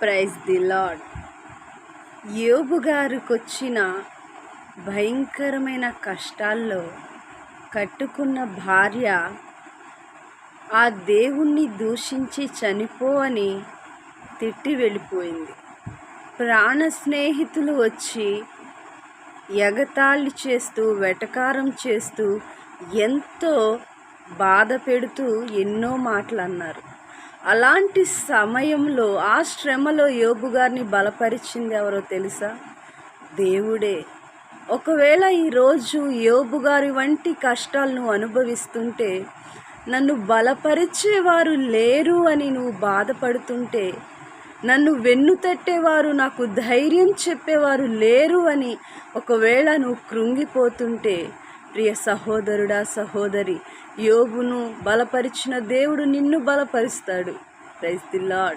Praise the lord యోబు గారికి వచ్చిన భయంకరమైన కష్టాల్లో కట్టుకున్న భార్య ఆ దేవుణ్ణి దూషించి చనిపో అని తిట్టి వెళ్ళిపోయింది. ప్రాణ స్నేహితులు వచ్చి ఎగతాళి చేస్తూ వెటకారం చేస్తూ ఎంతో బాధ పెడుతూ ఎన్నో మాటలు అన్నారు. అలాంటి సమయంలో ఆ శ్రమలో యోబు గారిని బలపరిచింది ఎవరో తెలుసా? దేవుడే. ఒకవేళ ఈరోజు యోబు గారి వంటి కష్టాలను అనుభవిస్తుంటే నన్ను బలపరిచేవారు లేరు అని నువ్వు బాధపడుతుంటే నన్ను వెన్ను తట్టేవారు నాకు ధైర్యం చెప్పేవారు లేరు అని ఒకవేళ నువ్వు కృంగిపోతుంటే ప్రియ సహోదరుడా సహోదరి. యోగును బలపరిచిన దేవుడు నిన్ను బలపరుస్తాడు. Praise the lord